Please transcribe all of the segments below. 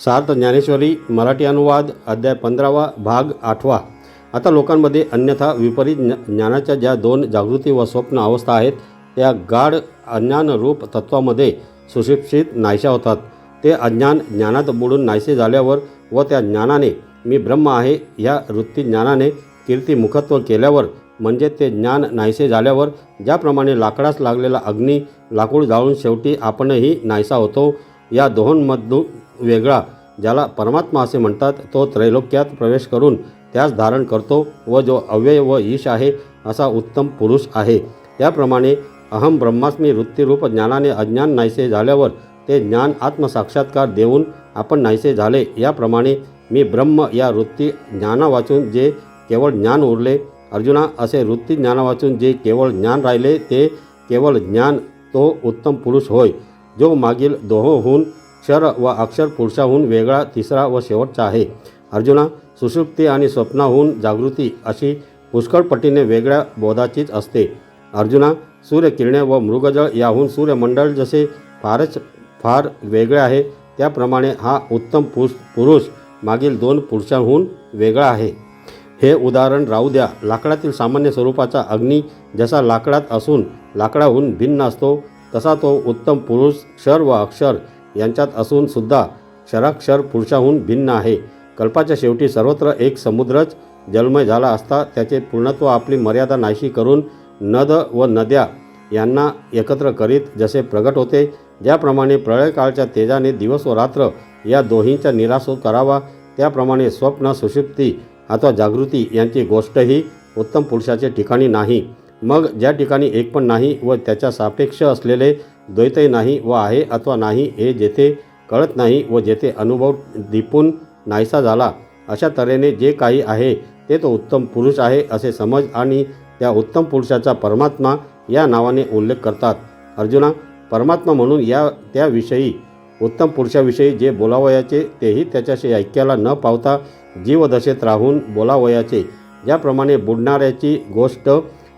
सार्थ ज्ञानेश्वरी मराठी अनुवाद अध्याय पंधरावा भाग आठवा. आता लोकांमध्ये अन्यथा विपरीत ज्ञानाच्या ज्या दोन जागृती व स्वप्न अवस्था आहेत त्या गाढ अज्ञानरूप तत्वामध्ये सुशिक्षित नाहीशा होतात. ते अज्ञान ज्ञानात बुडून नाहीसे झाल्यावर व त्या ज्ञानाने मी ब्रह्म आहे ह्या वृत्ती ज्ञानाने कीर्तिमुखत्व केल्यावर म्हणजे ते ज्ञान नाहीसे झाल्यावर ज्याप्रमाणे लाकडास लागलेला अग्नी लाकूड जाळून शेवटी आपणही नाहीसा होतो या दोहोंमधून वेगळा ज्याला परमात्मा असे म्हणतात तो त्रैलोक्यात प्रवेश करून त्यास धारण करतो व जो अव्यय व ईश आहे असा उत्तम पुरुष आहे. त्याप्रमाणे अहम ब्रह्मास्मी वृत्तीरूप ज्ञानाने अज्ञान नाहीसे झाल्यावर ते ज्ञान आत्मसाक्षात्कार देऊन आपण नाहीसे झाले. याप्रमाणे मी ब्रह्म या वृत्ती ज्ञाना वाचून जे केवळ ज्ञान उरले अर्जुना असे वृत्ती ज्ञाना वाचून जे केवळ ज्ञान राहिले ते केवळ ज्ञान तो उत्तम पुरुष होय. जो मागील दोहोहून क्षर व अक्षर पुरुषाहून वेगळा तिसरा व शेवटचा आहे. अर्जुना सुषुप्ती आणि स्वप्नाहून जागृती अशी पुष्कळपटीने वेगळ्या बोधाचीच असते. अर्जुना सूर्यकिरणे व मृगजळ याहून सूर्यमंडळ जसे फारच फार वेगळे आहे त्याप्रमाणे हा उत्तम पुष पुरुष मागील दोन पुरुषांहून वेगळा आहे. हे उदाहरण राहू द्या. लाकडातील सामान्य स्वरूपाचा अग्नी जसा लाकडात असून लाकडाहून भिन्न असतो तसा तो उत्तम पुरुष क्षर व अक्षर यांच्यात असून सुद्धा क्षराक्षर पुरुषाहून भिन्न आहे. कल्पाच्या शेवटी सर्वत्र एक समुद्रच जलमय झाला असता त्याचे पूर्णत्व आपली मर्यादा नाहीशी करून नद व नद्या यांना एकत्र करीत जसे प्रगट होते ज्याप्रमाणे प्रळयकाळच्या तेजाने दिवस व रात्र या दोहींचा निराश करावा त्याप्रमाणे स्वप्न सुषुप्ती अथवा जागृती यांची गोष्टही उत्तम पुरुषाचे ठिकाणी नाही. मग ज्या ठिकाणी एक पण नाही व त्याच्या सापेक्ष असलेले द्वैतही नाही व आहे अथवा नाही हे जेथे कळत नाही व जेथे अनुभव दिपून नाहीसा झाला अशा तऱ्हेने जे काही आहे ते तो उत्तम पुरुष आहे असे समज आणि त्या उत्तम पुरुषाचा परमात्मा या नावाने उल्लेख करतात. अर्जुना परमात्मा म्हणून या त्याविषयी उत्तम पुरुषाविषयी जे बोलावयाचे तेही त्याच्याशी ऐक्याला न पावता जीवदशेत राहून बोलावयाचे. ज्याप्रमाणे बुडणाऱ्याची गोष्ट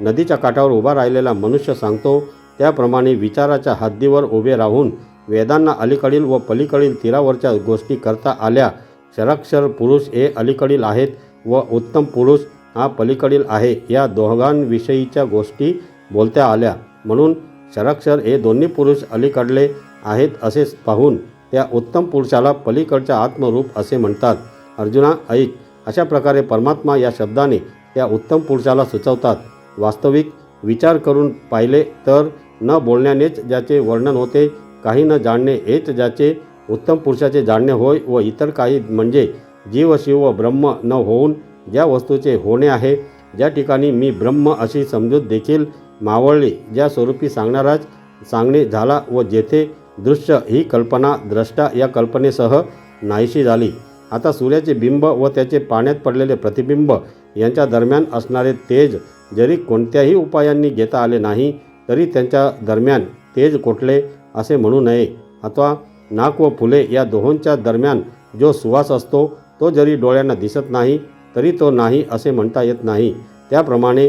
नदीच्या काठावर उभा राहिलेला मनुष्य सांगतो त्याप्रमाणे विचाराच्या हद्दीवर उभे राहून वेदांना अलीकडील व पलीकडील तीरावरच्या गोष्टी करता आल्या. क्षराक्षर पुरुष हे अलीकडील आहेत व उत्तम पुरुष हा पलीकडील आहे या दोघांविषयीच्या गोष्टी बोलत्या आल्या. म्हणून क्षराक्षर हे दोन्ही पुरुष अलीकडले आहेत असे पाहून त्या उत्तम पुरुषाला पलीकडच्या आत्मरूप असे म्हणतात. अर्जुना ऐक अशा प्रकारे परमात्मा या शब्दाने त्या उत्तम पुरुषाला सुचवतात. वास्तविक विचार करून पाहिले तर न बोलण्यानेच ज्याचे वर्णन होते काही न जाणणे हेच ज्याचे उत्तम पुरुषाचे जाणणे होय व इतर काही म्हणजे जीव शिव व ब्रह्म न होऊन ज्या वस्तूचे होणे आहे ज्या ठिकाणी मी ब्रह्म अशी समजूत देखील मावळली ज्या स्वरूपी सांगणाराच सांगणे झाला व जेथे दृश्य ही कल्पना द्रष्टा या कल्पनेसह नाहीशी झाली. आता सूर्याचे बिंब व त्याचे पाण्यात पडलेले प्रतिबिंब यांच्या दरम्यान असणारे तेज जरी कोणत्याही उपायांनी घेता आले नाही तरी त्यांच्या दरम्यान तेज कोठले असे म्हणू नये. अथवा नाक व फुले या दोहोंच्या दरम्यान जो सुवास असतो तो जरी डोळ्यांना दिसत नाही तरी तो नाही असे म्हणता येत नाही. त्याप्रमाणे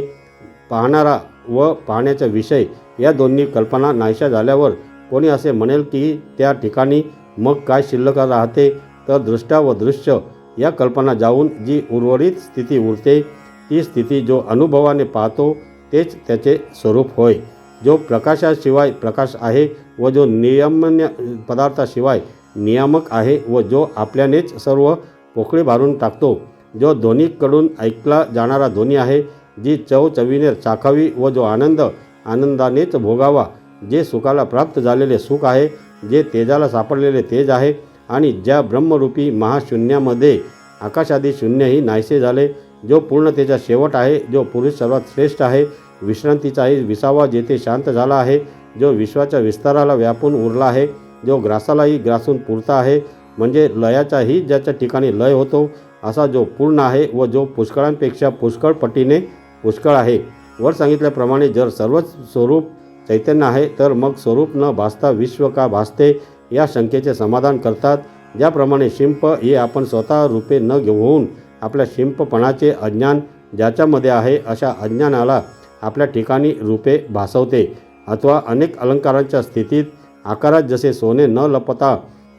पाहणारा व पाहण्याचा विषय या दोन्ही कल्पना नाहीशा झाल्यावर कोणी असे म्हणेल की त्या ठिकाणी मग काय शिल्लक राहते? तर दृष्टा व दृश्य या कल्पना जाऊन जी उर्वरित स्थिती उरते ती स्थिती जो अनुभवाने पाहतो तेच त्याचे स्वरूप होय. जो प्रकाशाशिवाय प्रकाश आहे व जो नियमन्य पदार्थाशिवाय नियामक आहे व जो आपल्यानेच सर्व पोकळी भारून टाकतो जो ध्वनीकडून ऐकला जाणारा ध्वनी आहे जी चव चवीने चाखावी व जो आनंद आनंदानेच भोगावा जे सुखाला प्राप्त झालेले सुख आहे जे तेजाला सापडलेले तेज आहे आणि ज्या ब्रह्मरूपी महाशून्यामध्ये आकाशादी शून्यही नाहीसे झाले जो पूर्णतेचा शेवट आहे जो पुरुष सर्वात श्रेष्ठ आहे विश्रांतीचाही विसावा जेथे शांत झाला आहे जो विश्वाच्या विस्ताराला व्यापून उरला आहे जो ग्रासालाही ग्रासून पुरता आहे म्हणजे लयाचाही ज्याच्या ठिकाणी लय होतो असा जो पूर्ण आहे व जो पुष्कळांपेक्षा पुष्कळ पटीने पुष्कळ आहे. वर सांगितल्याप्रमाणे जर सर्वच स्वरूप चैतन्य आहे तर मग स्वरूप न भासता विश्व का भासते या शंकेचे समाधान करतात. ज्याप्रमाणे शिंप हे आपण स्वतः रूपे न घेऊन आपल्या शिंपपणाचे अज्ञान ज्याच्यामध्ये आहे अशा अज्ञानाला आपल्या ठिकाणी रूपे भासवते अथवा अनेक अलंकारांच्या स्थितीत आकारात जसे सोने न लपता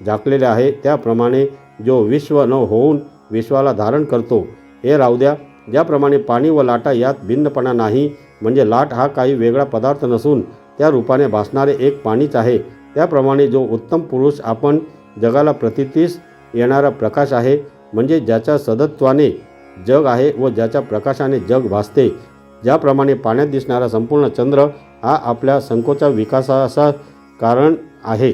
झाकलेले आहे त्याप्रमाणे जो विश्व न होऊन विश्वाला धारण करतो हे राहू द्या. ज्याप्रमाणे पाणी व लाटा यात भिन्नपणा नाही म्हणजे लाट हा काही वेगळा पदार्थ नसून त्या रूपाने भासणारे एक पाणीच आहे. त्याप्रमाणे जो उत्तम पुरुष आपण जगाला प्रतितीस येणारा प्रकाश आहे म्हणजे ज्याच्या सदत्वाने जग आहे व ज्याच्या प्रकाशाने जग भासते ज्याप्रमाणे पाण्यात दिसणारा संपूर्ण चंद्र हा आपल्या संकोचा विकासाचा कारण आहे.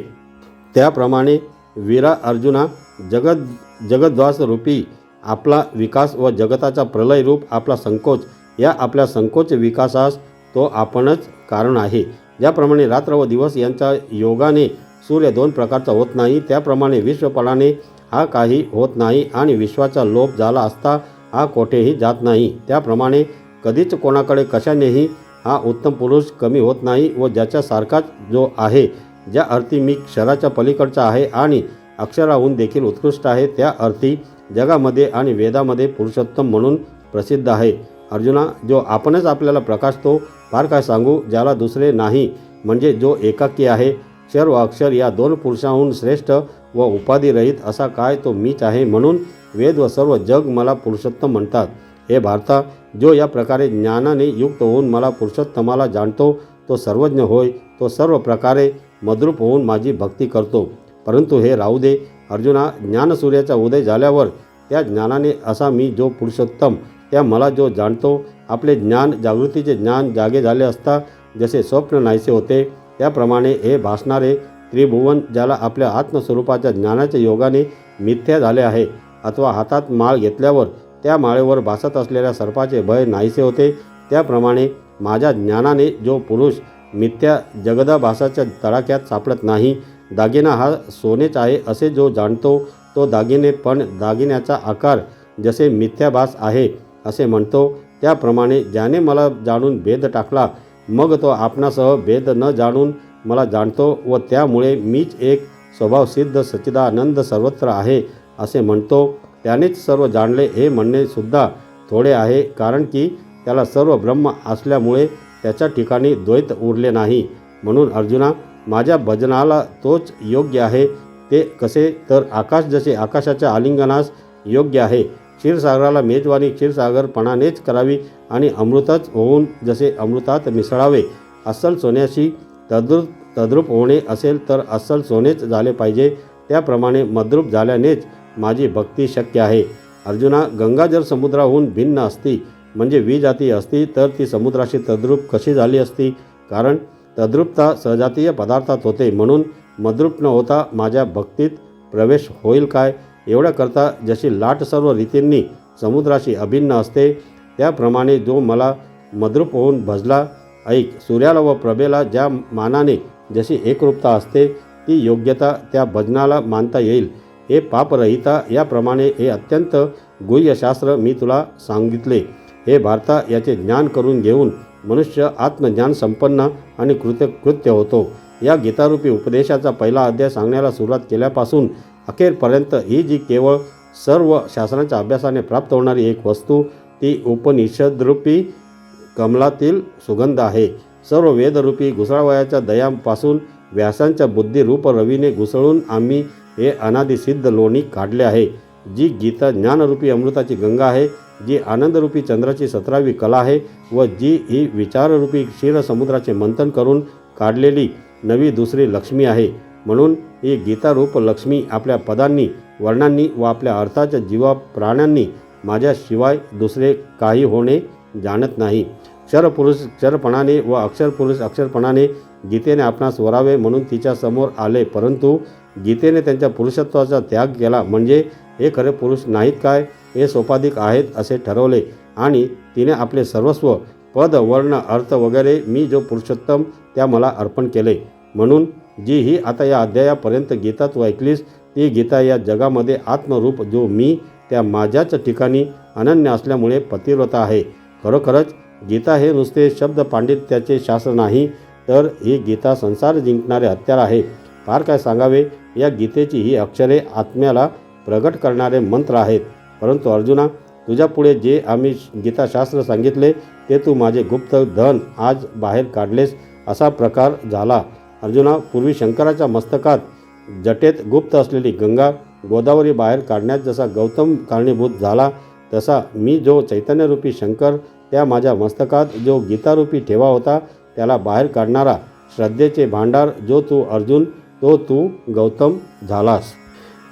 त्याप्रमाणे वीरा अर्जुना जगद जगद्वास रूपी आपला विकास व जगताचा प्रलय रूप आपला संकोच या आपल्या संकोच विकासास तो आपणच कारण आहे. ज्याप्रमाणे रात्र व दिवस यांच्या योगाने सूर्य दोन प्रकारचा होत नाही त्याप्रमाणे विश्वपणाने हा काही होत नाही आणि विश्वाचा लोप झाला असता हा कोठेही जात नाही. त्याप्रमाणे कधीच कोणाकडे कशानेही हा उत्तम पुरुष कमी होत नाही व ज्याच्यासारखाच जो आहे ज्या अर्थी मी क्षराच्या पलीकडचा आहे आणि अक्षराहून देखील उत्कृष्ट आहे त्या अर्थी जगामध्ये आणि वेदामध्ये पुरुषोत्तम म्हणून प्रसिद्ध आहे. अर्जुना जो आपणच आपल्याला प्रकाशतो फार काय सांगू ज्याला दुसरे नाही म्हणजे जो एकाकी आहे क्षर व अक्षर या दोन पुरुषाहून श्रेष्ठ व उपाधिरहित असा काय तो मीच आहे म्हणून वेद व सर्व जग मला पुरुषोत्तम म्हणतात. हे भारता जो या प्रकारे ज्ञानाने युक्त होऊन मला पुरुषोत्तमाला जाणतो तो सर्वज्ञ होय तो सर्व प्रकारे मद्रूप होऊन माझी भक्ती करतो. परंतु हे राहू दे अर्जुना ज्ञानसूर्याचा उदय झाल्यावर त्या ज्ञानाने असा मी जो पुरुषोत्तम त्या मला जो जाणतो आपले ज्ञान जागृतीचे ज्ञान जागे झाले असता जसे स्वप्न नाहीसे होते त्याप्रमाणे हे भासणारे त्रिभुवन ज्याला आपल्या आत्मस्वरूपाच्या ज्ञानाच्या योगाने मिथ्या झाले आहे अथवा हातात माळ घेतल्यावर त्या माळेवर भासत असलेल्या सर्पाचे भय नाहीसे होते. त्याप्रमाणे माझ्या ज्ञानाने जो पुरुष मिथ्या जगदाभासाच्या तडाख्यात सापडत नाही दागिना हा सोनेच आहे असे जो जाणतो तो दागिने पण दागिन्याचा आकार जसे मिथ्याभास आहे असे म्हणतो. त्याप्रमाणे ज्याने मला जाणून भेद टाकला मग तो आपणासह भेद न जाणून मला जाणतो व त्यामुळे मीच एक स्वभावसिद्ध सच्चिदानंद सर्वत्र आहे असे म्हणतो. त्यानेच सर्व जाणले हे म्हणणे सुद्धा थोडे आहे कारण की त्याला सर्व ब्रह्म असल्यामुळे त्याच्या ठिकाणी द्वैत उरले नाही. म्हणून अर्जुना माझ्या भजनाला तोच योग्य आहे. ते कसे? तर आकाश जसे आकाशाच्या आलिंगनास योग्य आहे. क्षीरसागराला मेजवानी क्षीरसागरपणानेच करावी आणि अमृतच होऊन जसे अमृतात मिसळावे. अस्सल सोन्याशी तद्रुप तद्रूप होणे असेल तर अस्सल सोनेच झाले पाहिजे. त्याप्रमाणे मद्रूप झाल्यानेच माझी भक्ती शक्य आहे. अर्जुना गंगा जर समुद्राहून भिन्न असती म्हणजे विजाती असती तर ती समुद्राशी तद्रूप कशी झाली असती? कारण तद्रूपता सजातीय पदार्थात होते म्हणून मद्रूप न होता माझ्या भक्तीत प्रवेश होईल काय? एवढ्याकरता जशी लाट सर्व रीतींनी समुद्राशी अभिन्न असते त्याप्रमाणे जो मला मद्रूप होऊन भजला ऐक सूर्याला व प्रभेला ज्या मानाने जशी एकरूपता असते ती योग्यता त्या भजनाला मानता येईल. हे पापरहिता याप्रमाणे हे अत्यंत गुह्यशास्त्र मी तुला सांगितले. हे भारता याचे ज्ञान करून घेऊन मनुष्य आत्मज्ञान संपन्न आणि कृत्य कृत्य होतो. या गीतारूपी उपदेशाचा पहिला अध्याय सांगण्याला सुरुवात केल्यापासून अखेरपर्यंत ही जी केवळ सर्व शास्त्रांच्या अभ्यासाने प्राप्त होणारी एक वस्तू ती उपनिषदरूपी कमलातील सुगंध आहे. सर्व वेदरूपी घुसळावयाच्या दयापासून व्यासांच्या बुद्धिरूप रवीने घुसळून आम्ही हे अनादिसिद्ध लोणी काढले आहे जी गीता ज्ञानरूपी अमृताची गंगा आहे जी आनंदरूपी चंद्राची सतरावी कला आहे व जी ही विचाररूपी क्षीरसमुद्राचे मंथन करून काढलेली नवी दुसरी लक्ष्मी आहे. म्हणून ही गीतारूप लक्ष्मी आपल्या पदांनी वर्णांनी व आपल्या अर्थाच्या जीवा प्राण्यांनी माझ्याशिवाय दुसरे काही होणे जाणत नाही. क्षरपुरुष क्षरपणाने व अक्षरपुरुष अक्षरपणाने गीतेने आपणास वरावे म्हणून तिच्या समोर आले परंतु गीतेने त्यांच्या पुरुषत्वाचा त्याग केला. म्हणजे हे खरे पुरुष नाहीत काय? हे सोपाधिक आहेत असे ठरवले. आणि तिने आपले सर्वस्व पद वर्ण अर्थ वगैरे मी जो पुरुषोत्तम त्या मला अर्पण केले. म्हणून जी ही आता या अध्यायापर्यंत गीता तू ऐकलीस ती गीता या जगामध्ये आत्मरूप जो मी त्या माझ्याच ठिकाणी अनन्य असल्यामुळे पतिव्रता आहे. खरोखरच गीता हे नुसते शब्द पांडित्याचे शास्त्र नाही तर ही गीता संसार जिंकणारे हत्यार आहे. फार काय सांगावे? या गीतेची ही अक्षरे आत्म्याला प्रगट करणारे मंत्र आहेत. परंतु अर्जुना तुझ्यापुढे जे आम्ही गीताशास्त्र सांगितले ते तू माझे गुप्त धन आज बाहेर काढलेस असा प्रकार झाला. अर्जुना पूर्वी शंकराच्या मस्तकात जटेत गुप्त असलेली गंगा गोदावरी बाहेर काढण्यात जसा गौतम कारणीभूत झाला तसा मी जो चैतन्यरूपी शंकर त्या माझ्या मस्तकात जो गीतारूपी ठेवा होता त्याला बाहेर काढणारा श्रद्धेचे भांडार जो तू अर्जुन तो तू गौतम झालास.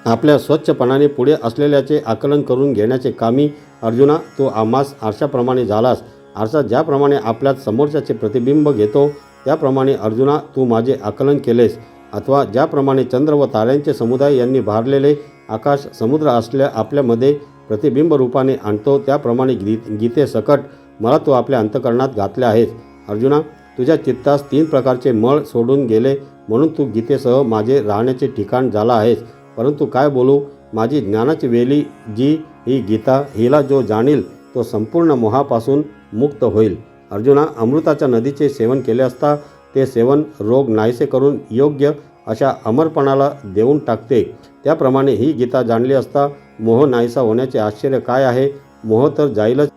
आपल्या स्वच्छपणाने पुढे असलेल्याचे आकलन करून घेण्याचे कामी अर्जुना तू आम्हास आरशाप्रमाणे झालास. आरसा ज्याप्रमाणे आपल्यात समोरच्याचे प्रतिबिंब घेतो त्याप्रमाणे अर्जुना तू माझे आकलन केलेस. अथवा ज्याप्रमाणे चंद्र व ताऱ्यांचे समुदाय यांनी भारलेले आकाश समुद्र असल्या आपल्यामध्ये प्रतिबिंब रूपाने आणतो त्याप्रमाणे गीत गीते सकट मला तू आपल्या अंतकरणात घातल्या आहेस. अर्जुना तुझ्या चित्तास तीन प्रकारचे मळ सोडून गेले म्हणून तू गीतेसह माझे राहण्याचे ठिकाण झाला आहेस. परंतु काय बोलू? माझी ज्ञानाची वेली जी ही गीता हिला जो जाणील तो संपूर्ण मोहापासून मुक्त होईल. अर्जुना अमृताच्या नदीचे सेवन केले असता ते सेवन रोग नाहीसे करून योग्य अशा अमरपणाला देऊन टाकते. त्याप्रमाणे ही गीता जाणली असता मोह नाहीसा होण्याचे आश्चर्य काय आहे? मोह तर जाईलच.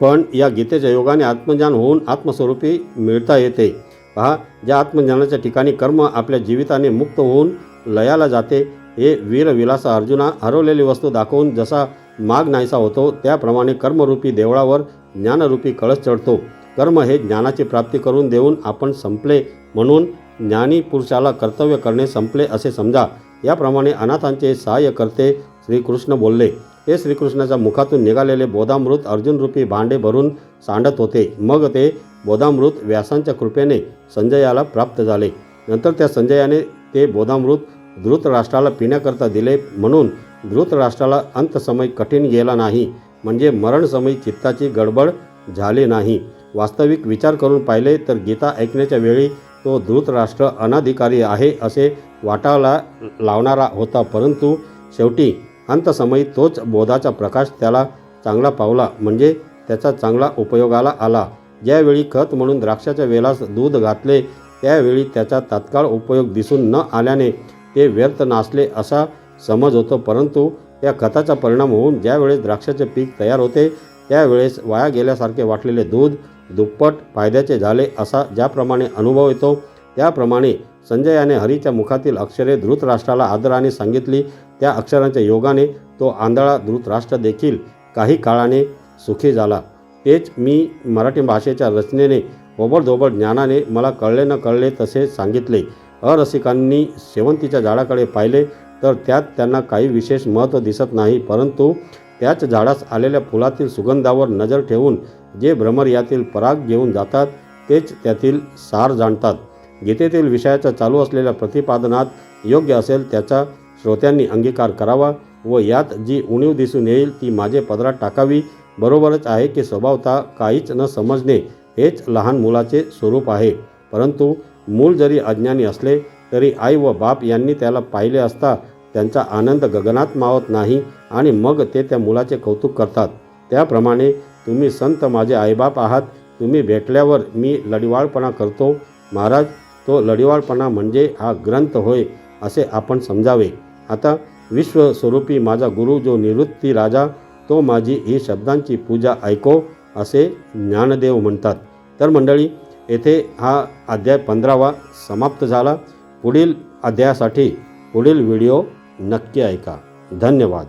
पण या गीतेच्या योगाने आत्मज्ञान होऊन आत्मस्वरूपी मिळता येते. पहा ज्या आत्मज्ञानाच्या ठिकाणी कर्म आपल्या जीविताने मुक्त होऊन लयाला जाते हे वीरविलास अर्जुना हरवलेली वस्तू दाखवून जसा माग नाहीसा होतो त्याप्रमाणे कर्मरूपी देवळावर ज्ञानरूपी कळस चढतो. कर्म हे ज्ञानाची प्राप्ती करून देऊन आपण संपले म्हणून ज्ञानी पुरुषाला कर्तव्य करणे संपले असे समजा. याप्रमाणे अनाथांचे सहाय्य करते श्रीकृष्ण बोलले. हे श्रीकृष्णाच्या मुखातून निघालेले बोधामृत अर्जुनरूपी भांडे भरून सांडत होते. मग ते बोधामृत व्यासांच्या कृपेने संजयाला प्राप्त झाले. नंतर त्या संजयाने ते बोधामृत धृतराष्ट्राला पिण्याकरता दिले म्हणून धृतराष्ट्राला अंतसमय कठीण गेला नाही. म्हणजे मरणसमयी चित्ताची गडबड झाली नाही. वास्तविक विचार करून पाहिले तर गीता ऐकण्याच्या वेळी तो धृतराष्ट्र अनाधिकारी आहे असे वाटायला लावणारा होता. परंतु शेवटी अंतसमयी तोच बोधाचा प्रकाश त्याला चांगला पावला. म्हणजे त्याचा चांगला उपयोगाला आला. ज्यावेळी खत म्हणून द्राक्षाच्या वेलास दूध घातले त्यावेळी त्याचा तात्काळ उपयोग दिसून न आल्याने ते व्यर्थ नासले असा समज होतो. परंतु त्या खताचा परिणाम होऊन ज्यावेळेस द्राक्षाचे पीक तयार होते त्यावेळेस वाया गेल्यासारखे वाटलेले दूध दुप्पट फायद्याचे झाले असा ज्याप्रमाणे अनुभव येतो त्याप्रमाणे संजयाने हरीच्या मुखातील अक्षरे धृतराष्ट्राला आदराने सांगितली. त्या अक्षरांच्या योगाने तो आंधळा धृतराष्ट्र देखील काही काळाने सुखी झाला. तेच मी मराठी भाषेच्या रचनेने ओबडधोबड ज्ञानाने मला कळले न कळले तसे सांगितले. अरसिकांनी शेवंतीच्या झाडाकडे पाहिले तर त्यात त्यांना काही विशेष महत्त्व दिसत नाही परंतु त्याच झाडास आलेल्या फुलातील सुगंधावर नजर ठेवून जे भ्रमर यातील पराग घेऊन जातात तेच त्यातील सार जाणतात. गीतेतील विषयाचा चालू असलेल्या प्रतिपादनात योग्य असेल त्याचा श्रोत्यांनी अंगीकार करावा व यात जी उणीव दिसून येईल ती माझे पदरात टाकावी. बरोबरच आहे की स्वभावता काहीच न समजणे हेच लहान मुलाचे स्वरूप आहे. परंतु मूल जरी अज्ञानी असले तरी आई व बाप यांनी त्याला पाहिले असता त्यांचा आनंद गगनात मावत नाही आणि मग ते त्या मुलाचे कौतुक करतात. त्याप्रमाणे तुम्ही संत माझे आईबाप आहात तुम्ही भेटल्यावर मी लढिवाळपणा करतो. महाराज तो लढिवाळपणा म्हणजे हा ग्रंथ होय असे आपण समजावे. आता विश्वस्वरूपी माझा गुरु जो निवृत्ती राजा तो माझी ही शब्दांची पूजा ऐको असे ज्ञानदेव म्हणतात. तर मंडळी येथे हा अध्याय पंधरावा समाप्त झाला. पुढील अध्यायासाठी पुढील व्हिडिओ नक्की ऐका. धन्यवाद.